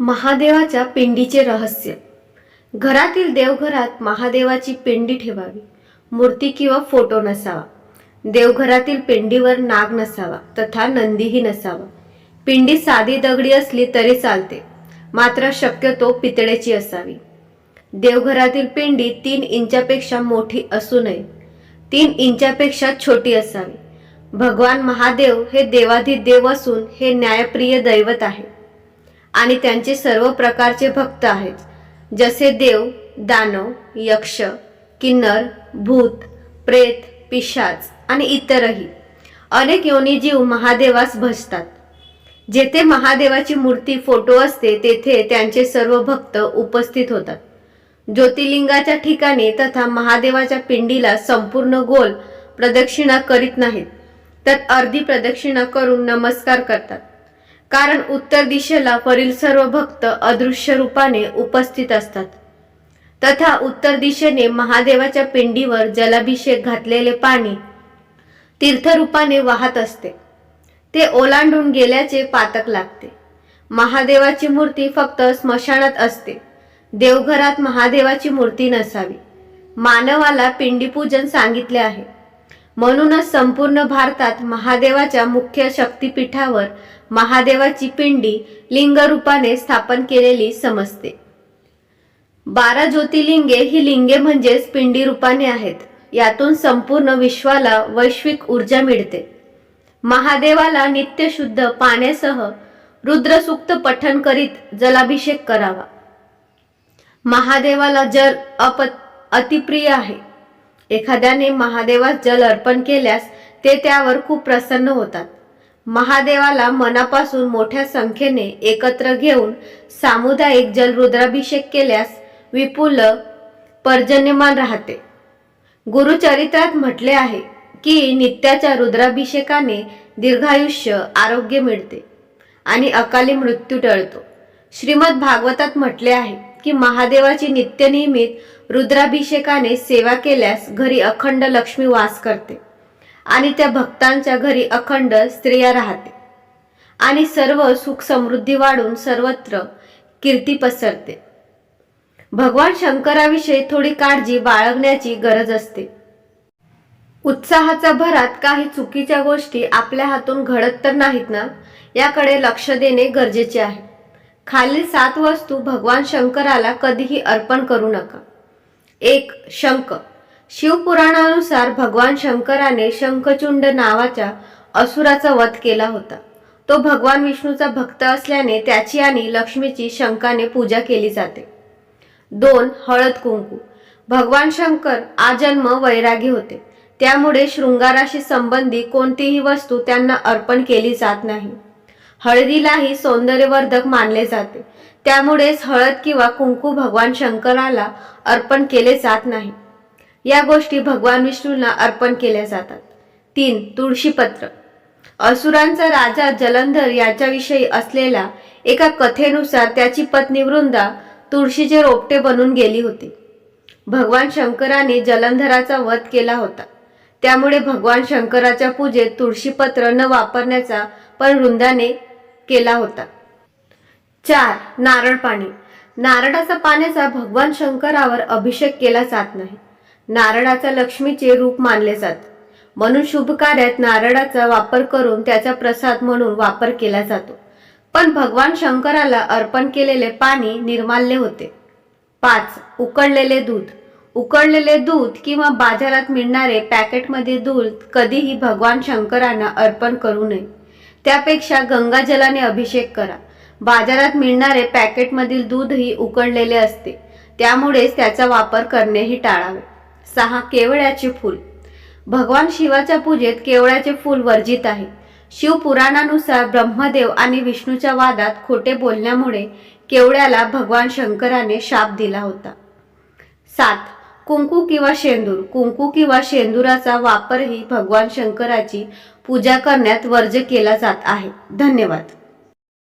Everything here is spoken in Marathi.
महादेवाच्या पिंडीचे रहस्य. घरातील देवघरात महादेवाची पिंडी ठेवावी. मूर्ती किंवा फोटो नसावा. देवघरातील पिंडीवर नाग नसावा तथा नंदीही नसावा. पिंडी साधी दगडी असली तरी चालते मात्र शक्यतो पितळेची असावी. देवघरातील पिंडी तीन इंचापेक्षा मोठी असू नये. तीन इंचापेक्षा छोटी असावी. भगवान महादेव हे देवाधिदेव असून हे न्यायप्रिय दैवत आहे. आणि त्यांचे सर्व प्रकारचे भक्त आहेत. जसे देव दानव यक्ष किन्नर भूत प्रेत पिशाच आणि इतरही. अनेक योनी जीव महादेवास भजतात. जेथे महादेवाची मूर्ती फोटो असते तेथे त्यांचे सर्व भक्त उपस्थित होतात. ज्योतिर्लिंगाच्या ठिकाणी तथा महादेवाच्या पिंडीला संपूर्ण गोल प्रदक्षिणा करीत नाहीत तर अर्धी प्रदक्षिणा करून नमस्कार करतात. कारण उत्तर दिशेला वरील सर्व भक्त अदृश्य रूपाने उपस्थित असतात. तथा उत्तर दिशेने महादेवाच्या पिंडीवर जलाभिषेक घातलेले पाणी तीर्थरूपाने वाहत असते. ते ओलांडून गेल्याचे पातक लागते. महादेवाची मूर्ती फक्त स्मशानात असते. देवघरात महादेवाची मूर्ती नसावी. मानवाला पिंडीपूजन सांगितले आहे. म्हणूनच संपूर्ण भारतात महादेवाच्या मुख्य शक्तिपीठावर महादेवाची पिंडी लिंगरूपाने स्थापन केलेली समजते. बारा ज्योतिर्लिंगे ही लिंगे म्हणजेच पिंडी रूपाने आहेत. यातून संपूर्ण विश्वाला वैश्विक ऊर्जा मिळते. महादेवाला नित्य शुद्ध पाण्यासह रुद्रसूक्त पठण करीत जलाभिषेक करावा. महादेवाला जल अप अतिप्रिय आहे एखाद्याने महादेवास जल अर्पण केल्यास ते त्यावर खूप प्रसन्न होतात. महादेवाला मनापासून मोठ्या संख्येने एकत्र घेऊन सामुदायिक जल रुद्राभिषेक केल्यास विपुल पर्जन्यमान राहते. गुरुचरित्रात म्हटले आहे की नित्याच्या रुद्राभिषेकाने दीर्घायुष्य आरोग्य मिळते आणि अकाली मृत्यू टळतो. श्रीमद भागवतात म्हटले आहे की महादेवाची नित्यनियमित रुद्राभिषेकाने सेवा केल्यास घरी अखंड लक्ष्मी वास करते आणि त्या भक्तांच्या घरी अखंड स्त्रिया राहते. आणि सर्व सुख समृद्धी वाढून सर्वत्र कीर्ती पसरते. भगवान शंकराविषयी थोडी काळजी बाळगण्याची गरज असते. उत्साहाच्या भरात काही चुकीच्या गोष्टी आपल्या हातून घडत तर नाहीत ना? याकडे लक्ष देणे गरजेचे आहे. खालील सात वस्तू भगवान शंकराला कधीही अर्पण करू नका. एक शंख. शिवपुराणानुसार भगवान शंकराने शंखचुंड नावाच्या असुराचा वध केला होता. तो भगवान विष्णूचा भक्त असल्याने त्याची आणि लक्ष्मीची शंकाने पूजा केली जाते. दोन हळद कुंकू. भगवान शंकर आजन्म वैरागी होते. त्यामुळे शृंगाराशी संबंधी कोणतीही वस्तू त्यांना अर्पण केली जात नाही. हळदीलाही सौंदर्यवर्धक मानले जाते. त्यामुळेच हळद किंवा कुंकू भगवान शंकराला अर्पण केले जात नाही. या गोष्टी भगवान विष्णूंना अर्पण केल्या जातात. तीन तुळशीपत्र असुरांचा राजा जलंधर याच्याविषयी असलेल्या एका कथेनुसार त्याची पत्नी वृंदा तुळशीचे रोपटे बनून गेली होती. भगवान शंकराने जलंधराचा वध केला होता. त्यामुळे भगवान शंकराच्या पूजेत तुळशीपत्र न वापरण्याचा पण वृंदाने केला होता. चार नारळ पाणी. नारळाचा पाण्याचा भगवान शंकरावर अभिषेक केला जात नाही. नारळाचा लक्ष्मीचे रूप मानले जाते. म्हणून शुभ कार्यात नारळाचा वापर करून त्याचा प्रसाद म्हणून वापर केला जातो. पण भगवान शंकराला अर्पण केलेले पाणी निर्माल्य होते. पाच उकळलेले दूध. उकळलेले दूध किंवा बाजारात मिळणारे पॅकेटमध्ये दूध कधीही भगवान शंकरांना अर्पण करू नये. त्यापेक्षा गंगाजलाने अभिषेक करा. बाजारात मिळणारे पॅकेटमधील दूधही उकळलेले असते. त्यामुळेच त्याचा वापर करणेही टाळावे. सहा केवळ्याचे फूल. भगवान शिवाच्या पूजेत केवळ्याचे फूल वर्जित आहे. शिवपुराणानुसार ब्रह्मदेव आणि विष्णूच्या वादात खोटे बोलण्यामुळे केवड्याला भगवान शंकराने शाप दिला होता. सात. कुंकू किंवा शेंदूर. कुंकू किंवा शेंदुराचा वापरही भगवान शंकराची पूजा करण्यात वर्ज केला जात आहे. धन्यवाद.